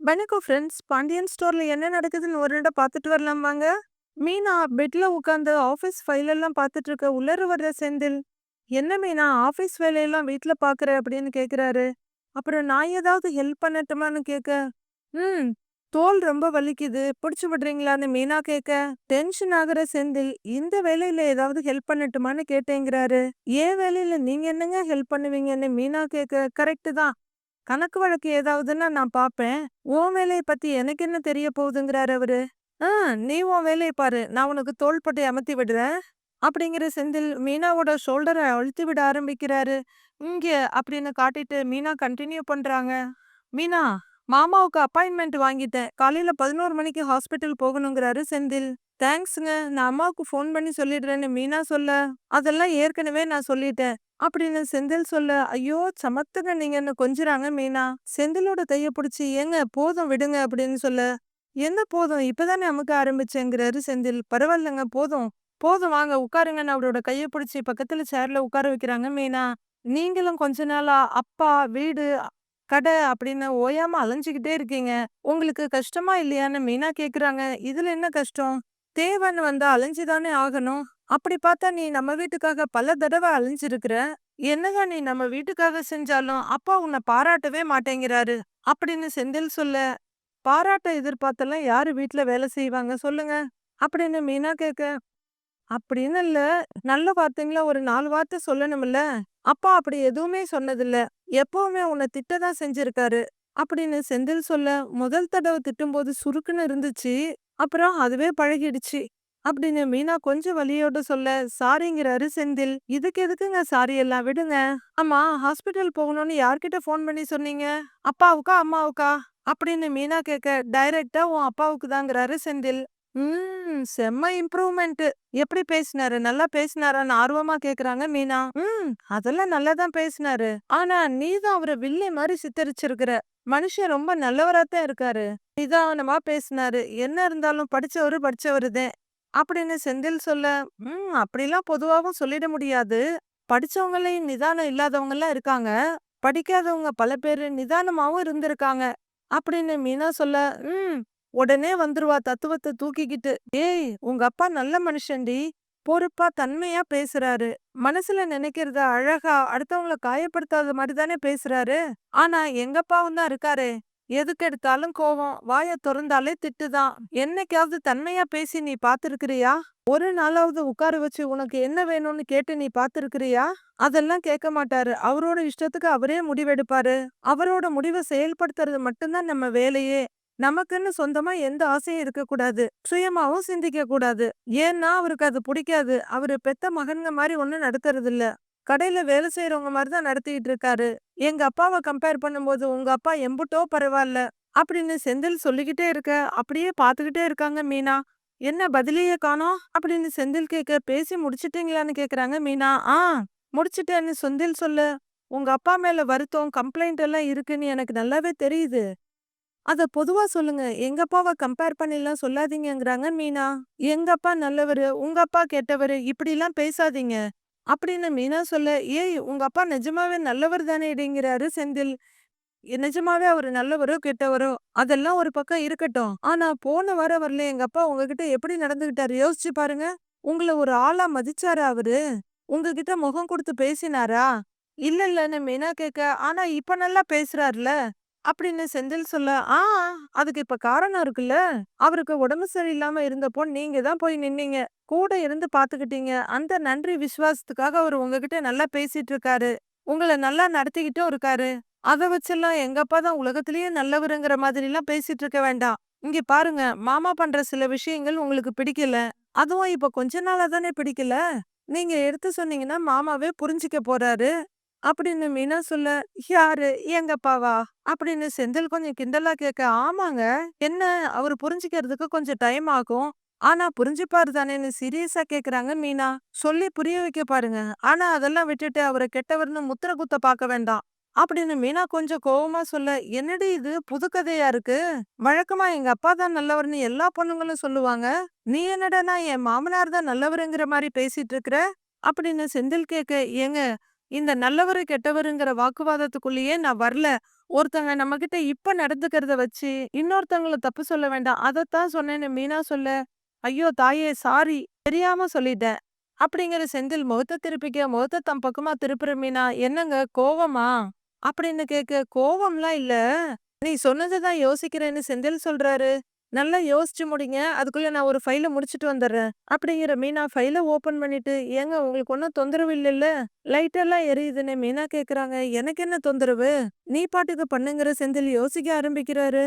வணக்கம் ஃப்ரெண்ட்ஸ். பாண்டியன் ஸ்டோர்ல என்ன நடக்குதுன்னு ஒரு நட பார்த்துட்டு வரலாம் வாங்க. மீனா பெட்ல உட்காந்து ஆஃபீஸ் ஃபைலெல்லாம் பார்த்துட்டு இருக்க உள்ளர வர்ற செந்தில், "என்ன மீனா ஆஃபீஸ் வேலையெல்லாம் வீட்ல பார்க்குற?" அப்படின்னு கேட்குறாரு. அப்புறம் நான் ஏதாவது ஹெல்ப் பண்ணட்டுமான்னு கேட்க, "ம் தோல் ரொம்ப வலிக்குது. புடிச்சு விடுறீங்களான்னு?" மீனா கேட்க, டென்ஷன் ஆகிற செந்தில், "இந்த வேலையில ஏதாவது ஹெல்ப் பண்ணட்டுமான்னு கேட்டேங்கிறாரு." ஏன் வேலையில நீங்க என்னங்க ஹெல்ப் பண்ணுவீங்கன்னு?" மீனா கேட்க, கரெக்டு தான். கணக்கு வழக்கு ஏதாவதுன்னா நான் பார்ப்பேன். உன் வேலையை பத்தி எனக்கு என்ன தெரிய போகுதுங்கிறாரு அவரு. "ஆ நீ உன் வேலையை பாரு. நான் உனக்கு தோள்பட்டை அமர்த்தி விடுறேன்." அப்படிங்கிற செந்தில் மீனாவோட ஷோல்டர அழுத்தி விட ஆரம்பிக்கிறாரு. இங்கே அப்படின்னு காட்டிட்டு மீனா கண்டினியூ பண்றாங்க. "மீனா, மாமாவுக்கு அப்பாயின்மெண்ட் வாங்கிட்டேன். காலையில 11 மணிக்கு ஹாஸ்பிட்டல் போகணுங்கிறாரு செந்தில்." தேங்க்ஸுங்க நான் அம்மாவுக்கு ஃபோன் பண்ணி சொல்லிடுறேன்னு" மீனா சொல்ல, "அதெல்லாம் ஏற்கனவே நான் சொல்லிட்டேன்." அப்படின்னு செந்தில் சொல்ல, "ஐயோ! சமத்துங்க நீங்கன்னு" கொஞ்சுறாங்க மீனா. செந்திலோட தைய புடிச்சு, "ஏங்க போதும் விடுங்க" அப்படின்னு சொல்ல, எந்த போதும்? இப்பதானே அமுக்க ஆரம்பிச்சேங்கிறாரு செந்தில். "பரவாயில்லங்க போதும். போதும் வாங்க உட்காருங்கன்னு" அவரோட கைய புடிச்சு பக்கத்துல சேர்ல உட்கார வைக்கிறாங்க மீனா. "நீங்களும் கொஞ்ச நாளா அப்பா, வீடு, கடை அப்படின்னு ஓயாம அலைஞ்சுக்கிட்டே இருக்கீங்க. உங்களுக்கு கஷ்டமா இல்லையான்னு" மீனா கேக்குறாங்க. "இதுல என்ன கஷ்டம்? தேவைன்னு வந்தா அலைஞ்சுதானே ஆகணும். அப்படி பார்த்தா நீ நம்ம வீட்டுக்காக பல தடவ அலைஞ்சிருக்கிற. என்னதான் நீ நம்ம வீட்டுக்காக செஞ்சாலும் அப்பா உன்னை பாராட்டவே மாட்டேங்கிறாரு." அப்படின்னு செந்தில் சொல்ல, "பாராட்ட எதிர்பார்த்தெல்லாம் யாரு வீட்டுல வேலை செய்வாங்க சொல்லுங்க?" அப்படின்னு மீனா கேட்க, "அப்படின்னு இல்ல. நல்ல வார்த்தைங்களா ஒரு நாலு வார்த்தை சொல்லணும்ல. அப்பா அப்படி எதுவுமே சொன்னதில்ல. எப்பவுமே உன்னை திட்ட தான் செஞ்சிருக்காரு." அப்படின்னு செந்தில் சொல்ல, "முதல் தடவை திட்டும்போது சுருக்குன்னு இருந்துச்சு. அப்புறம் அதுவே பழகிடுச்சு." அப்படின்னு மீனா கொஞ்சம் வழியோட சொல்ல, "சாரிங்கிறாரு செந்தில். இதுக்கு எதுக்குங்க சாரி எல்லாம் விடுங்க. அம்மா ஹாஸ்பிட்டல் போகணும்னு யார்கிட்ட ஃபோன் பண்ணி சொன்னீங்க? அப்பாவுக்கா? அம்மாவுக்கா?" அப்படின்னு மீனா கேட்க, "டைரக்ட்டா உன் அப்பாவுக்கு தாங்கிறாரு செந்தில்." "ம் செம்ம இம்ப்ரூவ்மெண்ட். எப்படி பேசினாரு? நல்லா பேசினாரான்னு?" ஆர்வமா கேக்குறாங்க மீனா. "ம் அதெல்லாம் நல்லா தான் பேசினாரு. ஆனா நீ தான் அவர மாதிரி சித்தரிச்சிருக்கிற. மனுஷன் ரொம்ப நல்லவரா தான் இருக்காரு. நிதானமா பேசினாரு. என்ன இருந்தாலும் படிச்சவரு படிச்சவருதேன்." அப்படின்னு செந்தில் சொல்ல, "ம் அப்படிலாம் பொதுவாகவும் சொல்லிட முடியாது. படிச்சவங்களையும் நிதானம் இல்லாதவங்கலாம் இருக்காங்க. படிக்காதவங்க பல பேர் நிதானமாவும் இருந்திருக்காங்க." அப்படின்னு மீனா சொல்ல, "ம் உடனே வந்துருவா தத்துவத்தை தூக்கிக்கிட்டு. ஏய் உங்க அப்பா நல்ல மனுஷன்டி. பொறுப்பா தன்மையா பேசுறாரு. மனசுல நினைக்கிறத அழகா அடுத்தவங்கள காயப்படுத்தாத மாதிரி தானே பேசுறாரு. ஆனா எங்கப்பாவும் தான் இருக்காரே. எதுக்கு எடுத்தாலும் கோவம். வாய தொறந்தாலே திட்டுதான். என்னைக்காவது தன்மையா பேசி நீ பாத்திருக்கிறியா ஒரு நாளாவது உட்கார வச்சு உனக்கு என்ன வேணும்னு கேட்டு நீ பாத்திருக்கிறியா அதெல்லாம் கேட்க மாட்டாரு. அவரோட இஷ்டத்துக்கு அவரே முடிவெடுப்பாரு. அவரோட முடிவ செயல்படுத்துறது மட்டும்தான் நம்ம வேலையே. நமக்குன்னு சொந்தமா எந்த ஆசையும் இருக்கக்கூடாது. சுயமாவும் சிந்திக்க கூடாது. ஏன்னா அவருக்கு அது பிடிக்காது. அவரு பெத்த மகன்க மாதிரி ஒண்ணும் நடத்துறது இல்ல. கடையில வேலை செய்யறவங்க மாதிரி தான் நடத்திட்டு இருக்காரு. எங்க அப்பாவ கம்பேர் பண்ணும்போது உங்க அப்பா எம்புட்டோ பரவாயில்ல அப்படின்னு செந்தில் சொல்லிக்கிட்டே இருக்க, அப்படியே பார்த்துக்கிட்டே இருக்காங்க மீனா. "என்ன பதிலையே காணோம்?" அப்படின்னு செந்தில் கேட்க, "பேசி முடிச்சிட்டீங்களான்னு?" கேக்குறாங்க மீனா. "ஆ முடிச்சிட்டேன்னு" செந்தில் சொல்லு "உங்க அப்பா மேல வருத்தம், கம்ப்ளைண்ட் எல்லாம் இருக்குன்னு எனக்கு நல்லாவே தெரியுது. அத பொதுவா சொல்லுங்க. எங்கப்பாவ கம்பேர் பண்ணிலாம் சொல்லாதீங்கங்கிறாங்க மீனா. "எங்க அப்பா நல்லவரு, உங்க அப்பா கெட்டவரு இப்படிலாம் பேசாதீங்க." அப்படின்னு மீனா சொல்ல, "ஏய் உங்க அப்பா நிஜமாவே நல்லவர் தானே இடிங்கிறாரு செந்தில். நிஜமாவே அவரு நல்லவரோ, கெட்டவரோ அதெல்லாம் ஒரு பக்கம் இருக்கட்டும். ஆனா போன வாரம் வரல எங்க அப்பா உங்ககிட்ட எப்படி நடந்துகிட்டாரு யோசிச்சு பாருங்க. உங்கள ஒரு ஆளா மதிச்சாரா அவரு? உங்ககிட்ட முகம் கொடுத்து பேசினாரா? இல்ல இல்லன்னு மீனா கேட்க, "ஆனா இப்ப நல்லா பேசுறாருல." அப்படின்னு செந்தில் சொல்ல, "ஆ அதுக்கு இப்ப காரணம் இருக்குல்ல. அவருக்கு உடம்பு சரியில்லாம இருந்தப்போ நீங்க தான் போய் நின்னீங்க. கூட இருந்து பார்த்துக்கிட்டீங்க. அந்த நன்றி விசுவாசத்துக்காக அவர் உங்ககிட்ட நல்லா பேசிட்டு இருக்காரு. உங்கள நல்லா நடத்திக்கிட்டும் இருக்காரு. அத வச்செல்லாம் எங்கப்பா தான் உலகத்திலேயே நல்லவருங்கிற மாதிரிலாம் பேசிட்டு இருக்க வேண்டாம். இங்க பாருங்க மாமா பண்ற சில விஷயங்கள் உங்களுக்கு பிடிக்கல. அதுவும் இப்ப கொஞ்ச நாளா தானே பிடிக்கல. நீங்க எடுத்து சொன்னீங்கன்னா மாமாவே புரிஞ்சிக்க போறாரு." அப்படின்னு மீனா சொல்ல, "யாரு? எங்க அப்பாவா?" அப்படின்னு செந்தில் கொஞ்சம் கிண்டலா கேட்க, "ஆமாங்க. என்ன அவரு புரிஞ்சுக்கிறதுக்கு கொஞ்சம் டைம் ஆகும். ஆனா புரிஞ்சுப்பாரு தானேன்னு" சீரியஸா கேக்குறாங்க மீனா. சொல்லி புரிய வைக்க பாருங்க. ஆனா அதெல்லாம் விட்டுட்டு அவர கெட்டவர்னு முத்திர குத்த பார்க்க வேண்டாம். அப்படின்னு மீனா கொஞ்சம் கோவமா சொல்ல, "என்னடி இது புதுக்கதையா இருக்கு? வழக்கமா எங்க அப்பா தான் நல்லவர்னு எல்லா பொண்ணுங்களும் சொல்லுவாங்க. நீ என்னடனா என் மாமனார் தான் நல்லவருங்கிற மாதிரி பேசிட்டு இருக்கிற?" அப்படின்னு செந்தில் கேட்க, "ஏங்க இந்த நல்லவரு, கெட்டவருங்கிற வாக்குவாதத்துக்குள்ளேயே நான் வரல. ஒருத்தங்க நம்மகிட்ட இப்ப நடந்துக்கிறத வச்சு, இன்னொருத்தவங்களை தப்பு சொல்ல வேண்டாம். அதத்தான் சொன்னேன்னு மீனா சொல்ல, "ஐயோ தாயே! சாரி. தெரியாம சொல்லிட்டேன்." அப்படிங்கிற செந்தில் முகத்தை திருப்பிக்க, முகத்தை தம் பக்கமா திருப்புற மீனா, "என்னங்க கோவமா?" அப்படின்னு கேட்க, "கோவம்லாம் இல்ல. நீ சொன்னதுதான் யோசிக்கிறேன்னு" செந்தில் சொல்றாரு. "நல்லா யோசிச்சு முடிங்க. அதுக்குள்ளே நான் ஒரு ஃபைலை முடிச்சுட்டு வந்துடுறேன் அப்படிங்கிற மீனா ஃபைலை ஓப்பன் பண்ணிட்டு, "ஏங்க உங்களுக்கு ஒன்றும் தொந்தரவு இல்லைல்ல லைட்டெல்லாம் எரியுதுன்னு மீனா கேட்குறாங்க "எனக்கு என்ன தொந்தரவு? நீ பாட்டுக்கு பண்ணுங்கிற" செந்தில் யோசிக்க ஆரம்பிக்கிறாரு.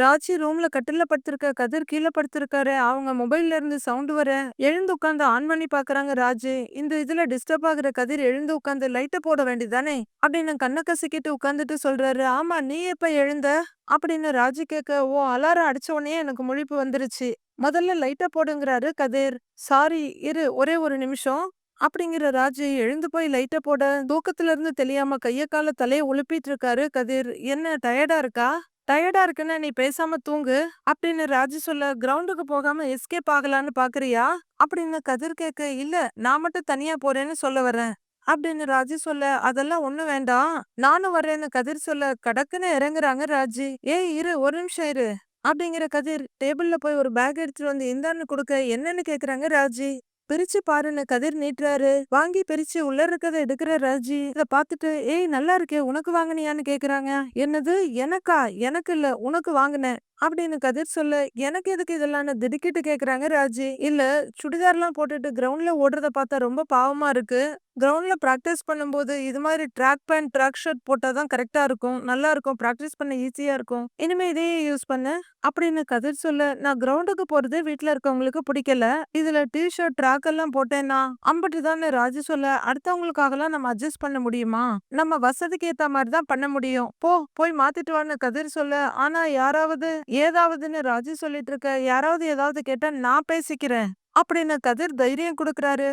ராஜி ரூம்ல கட்டில படுத்திருக்க, கதிர் கீழ படுத்திருக்காரு. அவங்க மொபைல்ல இருந்து சவுண்ட் வர, எழுந்து உட்காந்து ஆன் பண்ணி பாக்குறாங்க ராஜி. இந்த இதுல டிஸ்டர்ப் ஆகுற கதிர் எழுந்து உட்காந்து லைட்ட போட வேண்டியதானே? அப்படின்னு கண்ண கசிக்கிட்டு உட்காந்துட்டு சொல்றாரு. "ஆமா, நீ எப்ப எழுந்த?" அப்படின்னு ராஜி கேட்க, "ஓ அலாரம் அடிச்ச உடனே எனக்கு முழிப்பு வந்துருச்சு. முதல்ல லைட்ட போடுங்கிறாரு கதிர். சாரி இரு ஒரே ஒரு நிமிஷம்." அப்படிங்கிற ராஜி எழுந்து போய் லைட்ட போட, தூக்கத்துல இருந்து தெளியாம கைய கால தலையை உலுப்பிட்டு இருக்காரு கதிர். "என்ன டயர்டா இருக்கா?" டயர்டா இருக்குன்னு நீ பேசாம தூங்கு அப்படின்னு ராஜி சொல்ல கிரவுண்டுக்கு போகாம எஸ்கேப் ஆகலான்னு பாக்குறியா? அப்படின்னு கதிர் கேட்க இல்ல நான் மட்டும் தனியா போறேன்னு சொல்ல வரேன் அப்படின்னு ராஜி சொல்ல அதெல்லாம் ஒண்ணு வேண்டாம் நானும் வரேன்னு கதிர் சொல்ல கடக்குன்னு இறங்குறாங்க ராஜி ஏய் இரு ஒரு நிமிஷம் இரு அப்படிங்கிற கதிர் டேபிள்ல போய் ஒரு பேக் எடுத்துட்டு வந்து இந்தான்னு கொடுக்க என்னன்னு கேக்குறாங்க ராஜி? பிரிச்சு பாருன்னு கதிர் நீட்டுறாரு. வாங்கி பிரிச்சு உள்ள இருக்கிறத எடுக்கிற ராஜி இதை பார்த்துட்டு ஏய் நல்லா இருக்கே உனக்கு வாங்குனியான்னு கேக்குறாங்க. என்னது? எனக்கா? எனக்கு இல்ல உனக்கு வாங்கினேன். அப்படின்னு கதிர் சொல்ல எனக்கு எதுக்கு இதெல்லாம்? திடுக்கிட்டு கேக்குறாங்க ராஜி. இல்ல சுடிதார்லாம் போட்டுட்டு கிரவுண்ட்ல ஓடுறத பார்த்தா ரொம்ப பாவமா இருக்கு. கிரவுண்டில் ப்ராக்டிஸ் பண்ணும்போது இது மாதிரி ட்ராக் பேண்ட் ட்ராக் ஷர்ட் போட்டால் தான் கரெக்டாக இருக்கும் நல்லா இருக்கும் ப்ராக்டிஸ் பண்ண ஈஸியாக இருக்கும். இனிமே இதையே யூஸ் பண்ண. அப்படின்னு கதிர் சொல்ல நான் கிரவுண்டுக்கு போகிறது வீட்டில் இருக்கவங்களுக்கு பிடிக்கல. இதில் டி ஷர்ட் ட்ராக் எல்லாம் போட்டேன்னா? அம்பட்டு தானே ராஜு சொல்ல அடுத்தவங்களுக்காகலாம் நம்ம அட்ஜஸ்ட் பண்ண முடியுமா? நம்ம வசதிக்கு ஏற்ற மாதிரி தான் பண்ண முடியும். போ போய் மாத்திட்டு வான்னு கதிர் சொல்ல ஆனா யாராவது ஏதாவதுன்னு ராஜு சொல்லிட்டு இருக்க யாராவது ஏதாவது கேட்டா நான் பேசிக்கிறேன். அப்படின்னு கதிர் தைரியம் கொடுக்குறாரு.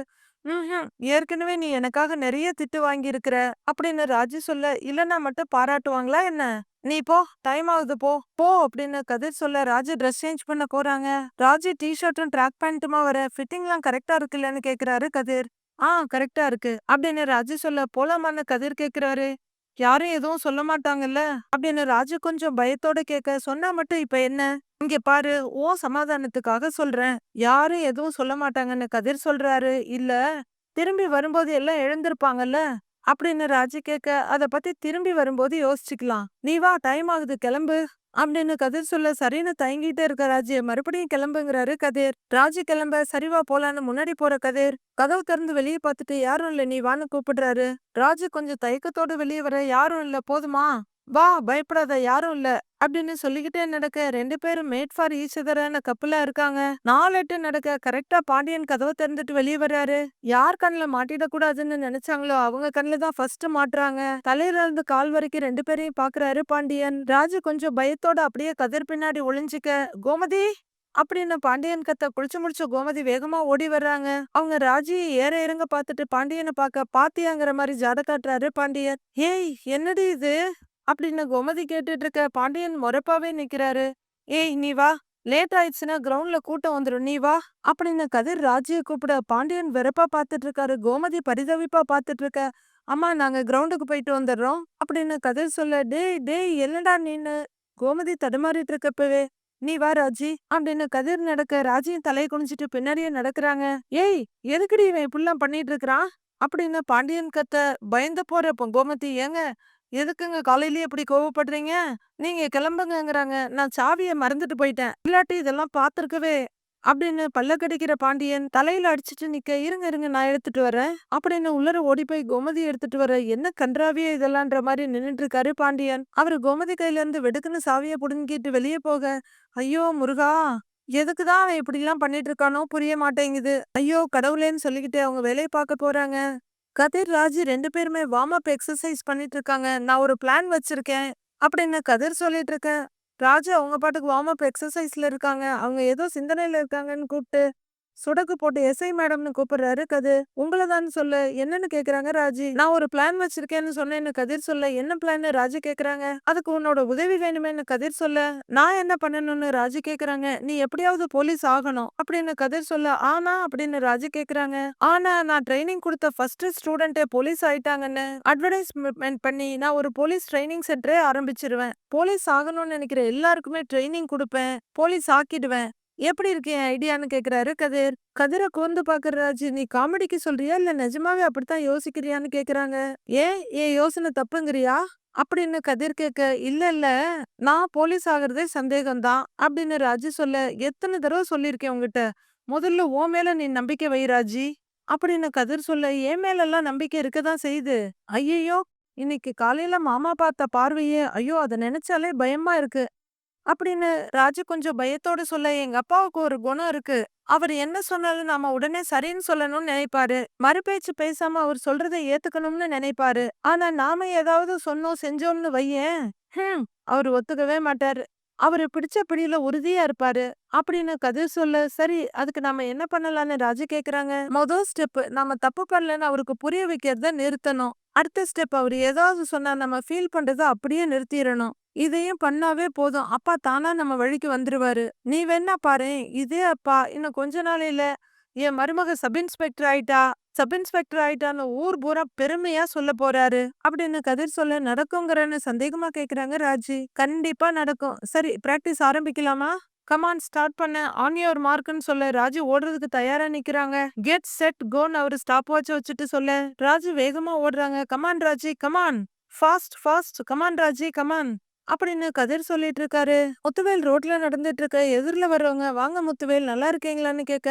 ம்ஹும். ஏற்கனவே நீ எனக்காக நிறைய திட்டு வாங்கியிருக்கிற அப்படின்னு ராஜு சொல்ல இல்லன்னா மட்டும் பாராட்டுவாங்களா என்ன? நீ போ டைம் ஆகுது போ போ அப்படின்னு கதிர் சொல்ல ராஜு ட்ரெஸ் சேஞ்ச் பண்ண போறாங்க. ராஜு டி ஷர்ட்டும் ட்ராக் பேண்ட்டுமா வர ஃபிட்டிங்லாம் கரெக்டா இருக்குல்லன்னு கேக்குறாரு கதிர். ஆ கரெக்டா இருக்கு அப்படின்னு ராஜு சொல்ல போலாமான்னு கதிர் கேக்குறாரு. யாரும் எதுவும் சொல்ல மாட்டாங்கல்ல? அப்படின்னு ராஜு கொஞ்சம் பயத்தோட கேட்க சொன்னா மட்டும் இப்ப என்ன? இங்க பாரு ஓ சமாதானத்துக்காக சொல்றேன். யாரும் எதுவும் சொல்ல மாட்டாங்கன்னு கதிர் சொல்றாரு. இல்ல திரும்பி வரும்போது எல்லாம் எழுந்திருப்பாங்கல்ல? அப்படின்னு ராஜு கேட்க அத பத்தி திரும்பி வரும்போது யோசிச்சுக்கலாம். நீ வா டைம் ஆகுது கிளம்பு. அப்படின்னு கதிர் சொல்ல சரின்னு தயங்கிட்டே இருக்க ராஜு மறுபடியும் கிளம்புங்கிறாரு கதிர். ராஜி கிளம்ப சரிவா போலான்னு முன்னாடி போற கதிர். கதவு திறந்து வெளியே பார்த்துட்டு யாரும் இல்ல நீ வான்னு கூப்பிடுறாரு. ராஜு கொஞ்சம் தயக்கத்தோட வெளியே வர யாரும் இல்ல போதுமா? வா பயப்படாத யாரும் இல்ல அப்படின்னு சொல்லிக்கிட்டே நடக்க ரெண்டு பேரும் மேட் ஃபார் ஈச் அதரான இருக்காங்க. நாலு எட்டு நடக்க கரெக்டா பாண்டியன் கதவை திறந்துட்டு வெளியே வர்றாரு. யார் கண்ணில் மாட்டிடக்கூடாதுன்னு நினைச்சாங்களோ அவங்க கண்ணுல தான் ஃபர்ஸ்ட் மாட்டுறாங்க. தலையில இருந்து கால் வரைக்கும் ரெண்டு பேரையும் பாக்குறாரு பாண்டியன். ராஜு கொஞ்சம் பயத்தோட அப்படியே கதிர் பின்னாடி ஒளிஞ்சிக்க கோமதி! அப்படின்னு பாண்டியன் கத்த குளிச்சு முடிச்ச கோமதி வேகமா ஓடி வர்றாங்க. அவங்க ராஜி ஏற இறங்க பார்த்துட்டு பாண்டியனை பார்க்க பாத்தியாங்கிற மாதிரி ஜாட காட்டுறாரு பாண்டியன். ஏய் என்னடி இது? அப்படின்னு கோமதி கேட்டுட்டு இருக்க பாண்டியன் முறப்பாவே நிக்கிறாரு. ஏய் நீ வா. லேட் ஆயிடுச்சுன்னா கிரவுண்ட்ல கூட்டம் வந்துடும் நீ வா. அப்படின்னு கதிர் ராஜிய கூப்பிட பாண்டியன் வெறப்பா பாத்துட்டு இருக்காரு. கோமதி பரிதவிப்பா பாத்துட்டு இருக்க அம்மா நாங்க கிரவுண்டுக்கு போயிட்டு வந்துடுறோம். அப்படின்னு கதிர் சொல்ல டேய் டேய் என்னடா நீனு? கோமதி தடுமாறிட்டு இருக்கப்பவே நீ வா ராஜி அப்படின்னு கதிர் நடக்க ராஜியும் தலையை குனிஞ்சிட்டு பின்னாடியே நடக்கிறாங்க. ஏய் எதுக்குடி இவன் இப்படிலாம் பண்ணிட்டு இருக்கிறான்? அப்படின்னு பாண்டியன் கத்த பயந்து போற கோமதி ஏங்க எதுக்குங்க காலையிலேயே இப்படி கோவப்படுறீங்க? நீங்க கிளம்புங்கங்கிறாங்க. நான் சாவியை மறந்துட்டு போயிட்டேன். இல்லாட்டி இதெல்லாம் பார்த்துருக்கவே அப்படின்னு பல்ல கடிக்கிற பாண்டியன் தலையில அடிச்சிட்டு நிக்க இருங்க இருங்க நான் எடுத்துட்டு வரேன். அப்படின்னு உள்ளர ஓடி போய் கோமதி எடுத்துட்டு வர என்ன கன்றாவியே இதெல்லாம்ன்ற மாதிரி நின்றுட்டு இருக்காரு பாண்டியன். அவர் கோமதி கையில இருந்து வெடுக்குன்னு சாவியை புடுங்கிட்டு வெளியே போக ஐயோ முருகா எதுக்குதான் அவன் இப்படிலாம் பண்ணிட்டு இருக்கானோ புரிய மாட்டேங்குது. ஐயோ கடவுளேன்னு சொல்லிக்கிட்டு அவங்க வேலையை பார்க்க போறாங்க. கதிர் ராஜு ரெண்டு பேருமே வார்ம் அப் எக்ஸசைஸ் பண்ணிட்டு இருக்காங்க. நான் ஒரு பிளான் வச்சிருக்கேன். அப்படின்னு கதிர் சொல்லிட்டு இருக்கேன்? ராஜா அவங்க பாட்டுக்கு வார்ம் அப் எக்ஸசைஸ்ல இருக்காங்க. அவங்க ஏதோ சிந்தனையில இருக்காங்கன்னு கூப்பிட்டு சுடக்கு போட்டு எஸ்ஐ மேடம்னு கூப்பிடுறாரு கதிர். உங்களதான்னு சொல்லு. என்னன்னு கேக்குறாங்க ராஜி. நான் ஒரு பிளான் வச்சிருக்கேன்னு சொன்னேன்னு கதிர் சொல்ல என்ன பிளான் ராஜி கேக்குறாங்க. அதுக்கு உன்னோட உதவி வேணுமேன்னு கதிர் சொல்ல நான் என்ன பண்ணணும்னு ராஜி கேக்குறாங்க. நீ எப்படியாவது போலீஸ் ஆகணும். அப்படின்னு கதிர் சொல்ல ஆனா அப்படின்னு ராஜி கேக்குறாங்க. ஆனா நான் ட்ரைனிங் கொடுத்த ஃபர்ஸ்ட் ஸ்டூடெண்டே போலீஸ் ஆயிட்டாங்கன்னு அட்வர்டைஸ்மெண்ட் பண்ணி நான் ஒரு போலீஸ் ட்ரைனிங் சென்டரே ஆரம்பிச்சிருவேன். போலீஸ் ஆகணும்னு நினைக்கிற எல்லாருக்குமே ட்ரைனிங் கொடுப்பேன். போலீஸ் ஆக்கிடுவேன். எப்படி இருக்கு என் ஐடியான்னு கேக்குறாரு கதிர். கதிரை கூர்ந்து பாக்குற ராஜு நீ காமெடிக்கு சொல்றியா? இல்ல நிஜமாவே அப்படித்தான் யோசிக்கிறியான்னு கேக்குறாங்க. ஏன் என் யோசனை தப்புங்கிறியா? அப்படின்னு கதிர் கேட்க இல்ல இல்ல நான் போலீஸ் ஆகுறதே சந்தேகம்தான் அப்படின்னு ராஜு சொல்ல எத்தனை தடவை சொல்லியிருக்கேன் உங்ககிட்ட முதல்ல ஓ மேல நீ நம்பிக்கை வை ராஜி அப்படின்னு கதிர் சொல்ல என் மேலெல்லாம் நம்பிக்கை இருக்கதான் செய்யுது. ஐயையோ இன்னைக்கு காலையில மாமா பார்த்த பார்வையே ஐயோ அதை நினைச்சாலே பயமா இருக்கு. அப்படின்னு ராஜு கொஞ்சம் பயத்தோட சொல்ல எங்க அப்பாவுக்கு ஒரு குணம் இருக்கு. அவர் என்ன சொன்னாலும் நாம உடனே சரின்னு சொல்லணும்னு நினைப்பாரு. மறுபேச்சு பேசாம அவர் சொல்றதை ஏத்துக்கணும்னு நினைப்பாரு. ஆனா நாம ஏதாவது சொன்னோம் செஞ்சோம்னு வையேன். ஹம். அவர் ஒத்துக்கவே மாட்டாரு. அவரு பிடிச்ச பிடியில உறுதியா இருப்பாரு. அப்படின்னு கதிர் சொல்ல சரி அதுக்கு நாம என்ன பண்ணலாம்னு ராஜு கேக்குறாங்க? மொதல் ஸ்டெப் நாம தப்பு பண்ணலன்னு அவருக்கு புரிய வைக்கிறத நிறுத்தணும். அடுத்த ஸ்டெப் அவர் ஏதாவது சொன்னா நம்ம ஃபீல் பண்றதை அப்படியே நிறுத்திடணும். இதையும் பண்ணாவே போதும். அப்பா தானா நம்ம வழிக்கு வந்துருவாரு. நீ வேணா பாரு இதே அப்பா இன்னும் கொஞ்ச நாளையில என் மருமக சப் இன்ஸ்பெக்டர் ஆயிட்டா சப் இன்ஸ்பெக்டர் ஆயிட்டான்னு ஊர் பூரா பெருமையா சொல்ல போறாரு. அப்படின்னு கதிர் சொல்ல நடக்குங்கிறன்னு சந்தேகமா கேக்குறாங்க ராஜி. கண்டிப்பா நடக்கும். சரி பிராக்டிஸ் ஆரம்பிக்கலாமா? கமான் ஸ்டார்ட் பண்ண. ஆன் யுவர் மார்க்னு சொல்ல. ராஜு ஓடுறதுக்கு தயாரா நிக்கிறாங்க. கெட் செட் கோன் அவரு ஸ்டாப் வாட்ச் வச்சுட்டு சொல்ல ராஜு வேகமா ஓடுறாங்க. Come on Raji. Come on fast fast come on Raji. Come on அப்படின்னு கதிர் சொல்லிட்டு இருக்காரு முத்துவேல் ரோட்ல நடந்துட்டு இருக்க எதிரில் வர்றவங்க வாங்க முத்துவேல் நல்லா இருக்கீங்களான்னு கேட்க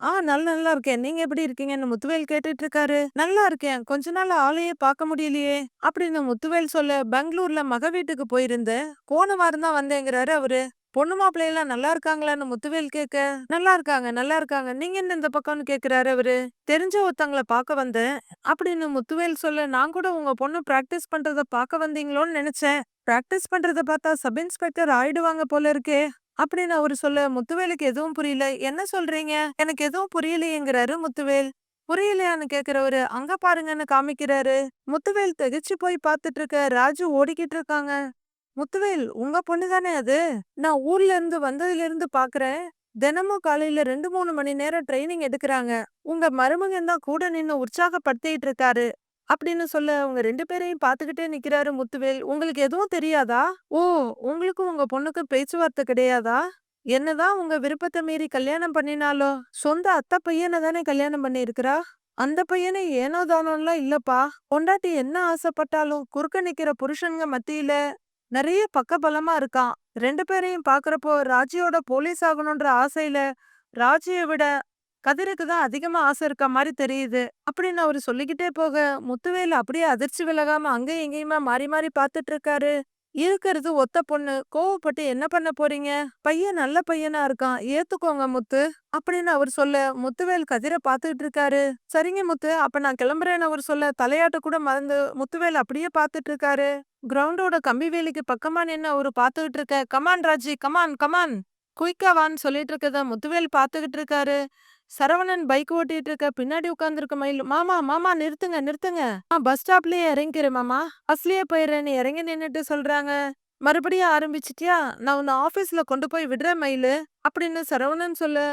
ஆ நல்ல நல்லா இருக்கேன். நீங்க எப்படி இருக்கீங்கன்னு முத்துவேல் கேட்டுட்டு இருக்காரு நல்லா இருக்கேன். கொஞ்ச நாள் ஆளையே பார்க்க முடியலையே. அப்படின்னு முத்துவேல் சொல்ல பெங்களூர்ல மக வீட்டுக்கு போயிருந்தேன். போன வாரம் தான் வந்தேங்கிறாரு அவரு. பொண்ணு மாப்பிள்ளையெல்லாம் நல்லா இருக்காங்களான்னு முத்துவேல் கேட்க நல்லா இருக்காங்க நல்லா இருக்காங்க. நீங்க என்ன இந்த பக்கம்னு கேக்குறாரு அவரு? தெரிஞ்ச ஒருத்தங்களை பார்க்க வந்தேன். அப்படின்னு முத்துவேல் சொல்ல நான் கூட உங்க பொண்ணு பிராக்டிஸ் பண்றத பார்க்க வந்தீங்களோன்னு நினைச்சேன். பிராக்டிஸ் பண்றத பார்த்தா சப் இன்ஸ்பெக்டர் ஆயிடுவாங்க போல இருக்கே. அப்படின்னு அவரு சொல்ல முத்துவேலுக்கு எதுவும் புரியல. என்ன சொல்றீங்க? எனக்கு எதுவும் புரியலையேங்கிறாரு முத்துவேல். புரியலையான்னு கேக்குறவரு அங்க பாருங்கன்னு காமிக்கிறாரு. முத்துவேல் திகைச்சு போய் பார்த்துட்டு இருக்க ராஜு ஓடிக்கிட்டு இருக்காங்க. முத்துவேல் உங்க பொண்ணு தானே அது? நான் ஊர்ல இருந்து வந்ததுல இருந்து பாக்குறேன். தினமும் காலையில ரெண்டு மூணு மணி நேரம் ட்ரைனிங் எடுக்கிறாங்க. உங்க மருமகன் தான் கூட நின்னு உற்சாகப்படுத்திட்டு இருக்காரு. அப்படின்னு சொல்ல அவங்க ரெண்டு பேரையும் பாத்துக்கிட்டே நிக்கிறாரு முத்துவேல். உங்களுக்கு எதுவும் தெரியாதா? ஓ உங்களுக்கும் உங்க பொண்ணுக்கு பேச்சுவார்த்தை கிடையாதா? என்னதான் உங்க விருப்பத்தை மீறி கல்யாணம் பண்ணினாலோ சொந்த அத்தை பையனை தானே கல்யாணம் பண்ணிருக்கிறா அந்த பையனை ஏனோ தானோலாம் இல்லப்பா. பொண்டாட்டி என்ன ஆசைப்பட்டாலும் குறுக்க நிக்கிற புருஷனுங்க மத்தியில நிறைய பக்கபலமா இருக்கான். ரெண்டு பேரையும் பாக்குறப்போ ராஜியோட போலீஸ் ஆகணும்ன்ற ஆசையில ராஜியை விட கதிருக்கு தான் அதிகமா ஆசை இருக்க மாதிரி தெரியுது அப்படின்னு அவரு சொல்லிக்கிட்டே போக முத்துவேல் அப்படியே அதிர்ச்சி விலகாம அங்கேயும் இங்கேயுமா மாறி மாறி பாத்துட்டு இருக்காரு. இருக்கிறது ஒத்த பொண்ணு. கோவப்பட்டு என்ன பண்ண போறீங்க? பையன் நல்ல பையனா இருக்கான். ஏத்துக்கோங்க முத்து அப்படின்னு அவர் சொல்ல முத்துவேல் கதிரை பாத்துக்கிட்டு இருக்காரு. சரிங்க முத்து அப்ப நான் கிளம்புறேன்னு அவர் சொல்ல தலையாட்ட கூட மறந்து முத்துவேல் அப்படியே பாத்துட்டு இருக்காரு. கிரவுண்டோட கம்பி வேலிக்கு பக்கமா நின்னு அவரு பாத்துக்கிட்டு இருக்க கமான் ராஜி கமான் கமான் குயிக்கா வான்னு சொல்லிட்டு இருக்கத முத்துவேல் பாத்துக்கிட்டு இருக்காரு. சரவணன் பைக் ஓட்டிட்டு இருக்க பின்னாடி உட்காந்துருக்க மயில் மாமா மாமா நிறுத்துங்க நிறுத்துங்க. நான் பஸ் ஸ்டாப்லயே இறங்கிக்கிறேன் மாமா. பஸ்லயே போயிடுறேன்னு இறங்கி நின்னுட்டு சொல்றாங்க. மறுபடியும் ஆரம்பிச்சிட்டியா? நான் உன்னை ஆபீஸ்ல கொண்டு போய் விடுறேன் மயிலு. அப்படின்னு சரவணன் சொல்லு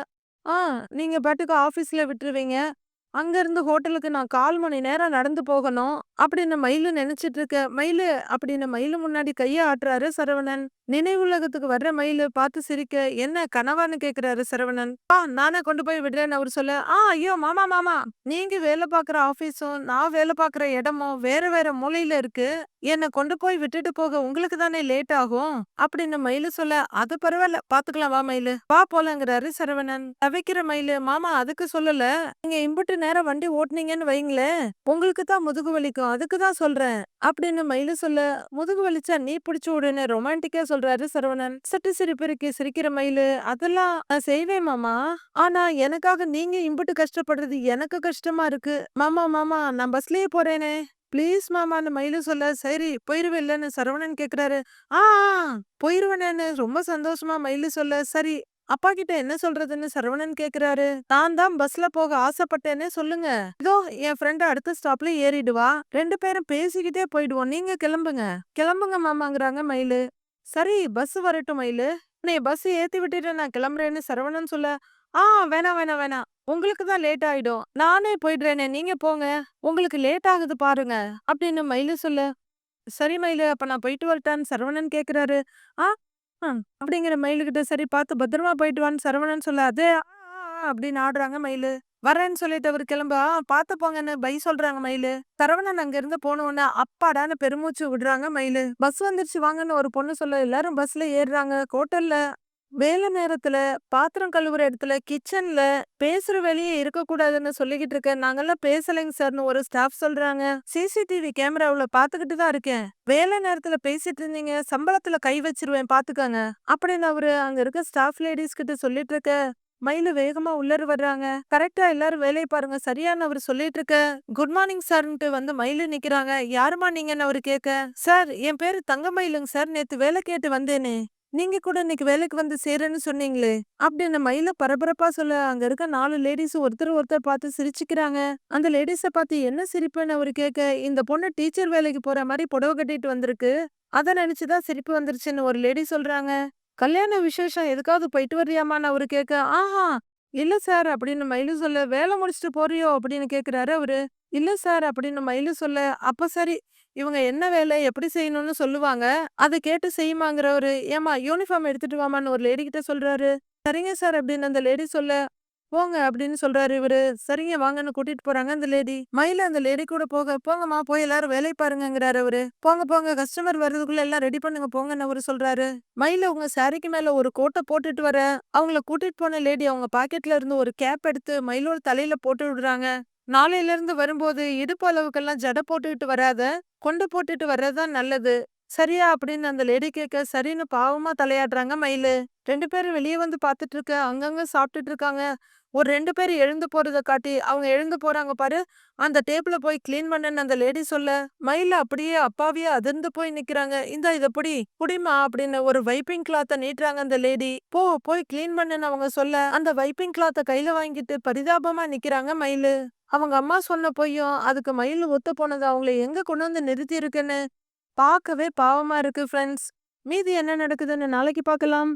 ஆ நீங்க பாட்டுக்கு ஆபீஸ்ல விட்டுருவீங்க. அங்கேருந்து ஹோட்டலுக்கு நான் கால் மணி நேரம் நடந்து போகணும். அப்படின்னு மயிலு நினைச்சிட்டு இருக்க? மயிலு அப்படின்னு மயிலு முன்னாடி கையை ஆட்டுறாரு சரவணன். நினைவுலகத்துக்கு வர்ற மயிலு பார்த்து சிரிக்க என்ன கனவான்னு கேக்குறாரு சரவணன். ஆ நானே கொண்டு போய் விடுறேன்னு அவர் சொல்ல ஆ ஐயோ மாமா மாமா நீங்க வேலை பார்க்குற ஆஃபீஸும் நான் வேலை பார்க்குற இடமும் வேற வேற மூலையில இருக்கு. என்னை கொண்டு போய் விட்டுட்டு போக உங்களுக்கு தானே லேட் ஆகும்? அப்படின்னு மயிலு சொல்ல அது பரவாயில்ல பாத்துக்கலாம் வா மயிலு. வா போலங்கிறாரு சரவணன். தவிக்கிற மயிலு மாமா அதுக்கு சொல்லல. நீங்க இம்புட்டு நேரம் வண்டி ஓட்டுனீங்கன்னு வைங்களேன் உங்களுக்கு தான் முதுகு வலிக்கும் அதுக்கு தான் சொல்றேன் அப்படின்னு மயிலு சொல்ல முதுகு வலிச்சா நீ பிடிச்சி விடுன்னு ரொமான்டிக்கா சொல்றாரு சரவணன். சட்டு சிரிப்பு இருக்கு சிரிக்கிற மயிலு. அதெல்லாம் நான் செய்வேன் மாமா. ஆனா எனக்காக நீங்க இம்புட்டு கஷ்டப்படுறது எனக்கு கஷ்டமா இருக்கு. மாமா மாமா நான் பஸ்லயே போறேனே. ப்ளீஸ் மாமான்னு மயிலு சொல்ல சரி போயிருவேல்லன்னு சரவணன் கேக்குறாரு. ஆ போயிருவனேன்னு ரொம்ப சந்தோஷமா மயிலு சொல்ல சரி அப்பா கிட்ட என்ன சொல்றதுன்னு சரவணன் கேக்குறாரு. நான் தான் பஸ்ல போக ஆசைப்பட்டேன்னு சொல்லுங்க. இதோ என் ஃப்ரெண்ட் அடுத்த ஸ்டாப்ல ஏறிடுவா ரெண்டு பேரும் பேசிக்கிட்டே போயிடுவோம். நீங்க கிளம்புங்க. கிளம்புங்க மாமாங்கிறாங்க மயிலு. சரி பஸ் வரட்டும் மயிலு. நீ பஸ் ஏத்தி விட்டுட்டு நான் கிளம்புறேன்னு சரவணன் சொல்ல ஆ வேணாம் வேணாம் வேணாம். உங்களுக்கு தான் லேட் ஆயிடும். நானே போயிடுறேனே நீங்க போங்க. உங்களுக்கு லேட் ஆகுது பாருங்க. அப்படின்னு மயிலு சொல்ல சரி மயிலு அப்ப நான் போயிட்டு வரட்டான்னு சரவணன் கேக்குறாரு. ஆ ம் அப்படிங்கிற மயிலுகிட்ட சரி பார்த்து பத்திரமா போயிட்டு வான்னு சரவணன் சொல்ல ஆ, ஆ, அப்படின்னு ஆடுறாங்க மயிலு வரேன்னு சொல்லிட்டு அவர் கிளம்ப. "ஆ, பார்த்து போங்கன்னு பை சொல்றாங்க மயிலு சரவணன் அங்கிருந்து போன உடனே அப்பாடான்னு பெருமூச்சு விடுறாங்க மயிலு பஸ் வந்துருச்சு வாங்கன்னு ஒரு பொண்ணு சொல்ல எல்லாரும் பஸ்ல ஏறுறாங்க. ஹோட்டல்ல வேலை நேரத்துல பாத்திரம் கழுவுற இடத்துல கிச்சன்ல பேசுற வேலையே இருக்கக்கூடாதுன்னு சொல்லிக்கிட்டு இருக்கேன். நாங்கெல்லாம் பேசலைங்க சார்னு ஒரு ஸ்டாஃப் சொல்றாங்க. சிசிடிவி கேமராவுல பாத்துக்கிட்டு தான் இருக்கேன். வேலை நேரத்துல பேசிட்டு இருந்தீங்க. சம்பளத்துல கை வச்சிருவேன் பாத்துக்கோங்க. அப்படின்னு அவரு அங்க இருக்க ஸ்டாஃப் லேடிஸ் கிட்ட சொல்லிட்டு இருக்க மயிலு வேகமா உள்ளர வர்றாங்க. கரெக்டா எல்லாரும் வேலையை பாருங்க. சரியான அவர் சொல்லிட்டு இருக்க குட் மார்னிங் சார்ன்ட்டு வந்து மயிலு நிக்கிறாங்க. யாருமா நீங்கன்னு அவரு கேட்க சார் என் பேரு தங்க மயிலுங்க சார். நேத்து வேலை கேட்டு வந்தேனே. நீங்க கூட இன்னைக்கு வேலைக்கு வந்து சேரேன்னு சொன்னீங்களே அப்படின்னு மயில பரபரப்பா சொல்ல அங்க இருக்க நாலு லேடிஸ் ஒருத்தர் ஒருத்தர் பார்த்து சிரிச்சுக்கிறாங்க. அந்த லேடிஸ பார்த்து என்ன சிரிப்புன்னு அவரு கேட்க இந்த பொண்ணு டீச்சர் வேலைக்கு போற மாதிரி புடவை கட்டிட்டு வந்திருக்கு அத நினைச்சுதான் சிரிப்பு வந்துருச்சுன்னு ஒரு லேடி சொல்றாங்க. கல்யாண விசேஷம் எதுக்காவது போயிட்டு வர்றியாமான்னு அவரு கேட்க ஆஹா இல்ல சார் அப்படின்னு மயிலு சொல்ல வேலை முடிச்சுட்டு போறியோ? அப்படின்னு கேக்குறாரு அவரு. இல்ல சார் அப்படின்னு மயிலு சொல்ல அப்ப சரி இவங்க என்ன வேலை எப்படி செய்யணும்னு சொல்லுவாங்க. அதை கேட்டு செய்யுமாங்கிறவரு ஏமா யூனிஃபார்ம் எடுத்துட்டு வாமான்னு ஒரு லேடி கிட்ட சொல்றாரு. சரிங்க சார் அப்படின்னு அந்த லேடி சொல்ல போங்க அப்படின்னு சொல்றாரு இவரு. சரிங்க வாங்கன்னு கூட்டிட்டு போறாங்க அந்த லேடி மயில அந்த லேடி கூட போக போங்கம்மா போய் எல்லாரும் வேலை பாருங்கங்கிறாரு அவரு. போங்க போங்க கஸ்டமர் வர்றதுக்குள்ள எல்லாம் ரெடி பண்ணுங்க போங்கன்னு அவரு சொல்றாரு. மயில உங்க சாரிக்கு மேல ஒரு கோட்டை போட்டுட்டு வர அவங்கள கூட்டிட்டு போன லேடி அவங்க பாக்கெட்ல இருந்து ஒரு கேப் எடுத்து மயிலோட தலையில போட்டு விடுறாங்க. நாளையில இருந்து வரும்போது இடுப்பு அளவுக்கெல்லாம் ஜடை போட்டுக்கிட்டு வராத கொண்டு போட்டுட்டு வர்றதுதான் நல்லது. சரியா? அப்படின்னு அந்த லேடி கேட்க சரின்னு பாவமா தலையாடுறாங்க மயிலு. ரெண்டு பேரும் வெளியே வந்து பார்த்துட்டு இருக்க அங்கங்க சாப்பிட்டுட்டு இருக்காங்க ஒரு ரெண்டு பேர் எழுந்து போறத காட்டி அவங்க எழுந்து போறாங்க பாரு. அந்த டேபிள போய் கிளீன் பண்ணன்னு அந்த லேடி சொல்ல மயில அப்படியே அப்பாவியே அதிர்ந்து போய் நிக்கிறாங்க. இந்த இத குடிமா புடிமா அப்படின்னு ஒரு வைப்பிங் கிளாத்த நீட்டுறாங்க அந்த லேடி போ போய் கிளீன் பண்ணுன்னு அவங்க சொல்ல அந்த வைப்பிங் கிளாத்த கையில வாங்கிட்டு பரிதாபமா நிக்கிறாங்க மயிலு. அவங்க அம்மா சொன்ன பொய்யும் அதுக்கு மயில் ஒத்து போனது அவங்கள எங்க கொண்டு வந்து நிறுத்தி இருக்குன்னு பார்க்கவே பாவமா இருக்கு ஃப்ரெண்ட்ஸ் மீதி என்ன நடக்குதுன்னு நாளைக்கு பார்க்கலாம்.